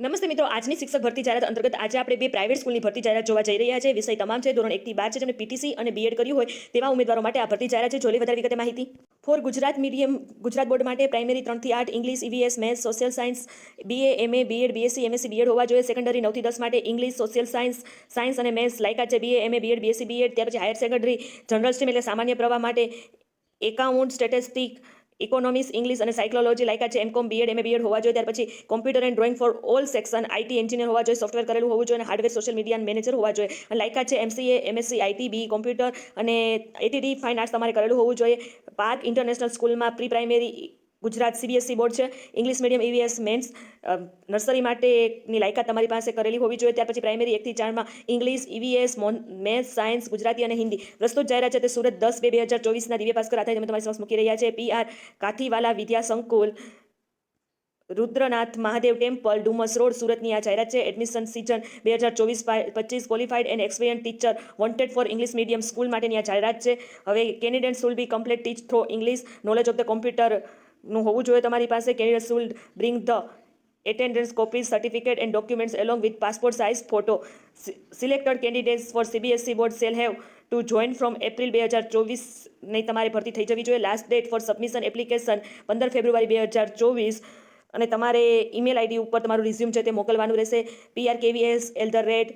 નમસ્તે મિત્રો, આજની શિક્ષક ભરતી જાહેરાત અંતર્ગત આજે આપણે બે પ્રાઇવેટ સ્કૂલની ભરતી જાહેરાત જોવા જઈ રહ્યા છે વિષય તમામ છે. ધોરણ એકથી બાર છે. જેમને પીટીસી અને બીએડ કર્યું હોય તેવા ઉમેદવારો માટે આ ભરતી જાહેરાત છે. જોલી વધારે વિગતે માહિતી. For Gujarat medium Gujarat board માટે પ્રાઇમરી ત્રણથી આઠ English EVS maths social science BA MA BEd BSc MSc BEd હોવા જોઈએ. સેકન્ડરી નવથી દસ માટે ઇંગ્લિશ સોશિયલ સાયન્સ સાયન્સ અને મેથ્સ લાયકાત છે. BA MA BEd BSc BEd ત્યાર પછી હાયર સેકન્ડરી જનરલ સ્ટ્રીમ એટલે સામાન્ય પ્રવાહ માટે એકાઉન્ટ સ્ટેટિસ્ટિક ઇકોનોમિક્સ ઇંગ્લિશ અને સાયકોલોજી લાયકા છે. એમકોમ બીએડ એમએ બીએડ હોવા જોઈએ. ત્યાર પછી computer and drawing for all section IT engineer હોવા જોઈએ. સોફ્ટવેર કરેલું હોવું જોઈએ અને હાર્ડવેર સોશિયલ મીડિયા મેનેજર હોવા જોઈએ. અને લાયકા છે MCA MSc IT B computer અને એટીડી ફાઇન આર્ટ્સ તમારે કરેલું હોવું જોઈએ. પાર્ક ઇન્ટરનેશનલ સ્કૂલમાં pre primary Gujarat CBSC board છે English medium EVS maths nursery માટેની લાયકાત તમારી પાસે કરેલી હોવી જોઈએ. ત્યાર પછી પ્રાઇમરી એકથી ચારમાં English EVS maths science Gujarati અને હિન્દી. પ્રસ્તુત જાહેરાત છે તે સુરત દસ બે બે હજાર ચોવીસના દિવ્ય ભાસ્કર આધારે તમે તમારી સમક્ષ મૂકી રહ્યા છે. PR Kathiwala Vidya Sankul, Rudranath Mahadev temple, Dumas road સુરતની આ જાહેરાત છે. એડમિશન સિઝન બે હજાર ચોવીસ પચીસ qualified and experience teacher wanted for English medium school માટેની આ જાહેરાત છે. હવે candidates will be complete teach throw English knowledge of the કોમ્પ્યુટરનું હોવું જોઈએ. તમારી પાસે candidates will bring the attendance copies certificate and documents along with passport size photo. Selected candidates for CBSC board shall have to join from April બે હજાર ચોવીસ નહીં તમારે ભરતી થઈ જવી જોઈએ. Last date for submission application પંદર ફેબ્રુઆરી બે હજાર ચોવીસ. અને તમારે ઈમેલ આઈડી ઉપર તમારું રિઝ્યુમ છે તે મોકલવાનું રહેશે. PR KVS L the rate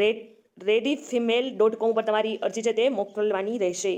rate ready female dot com ઉપર તમારી અરજી છે તે મોકલવાની રહેશે.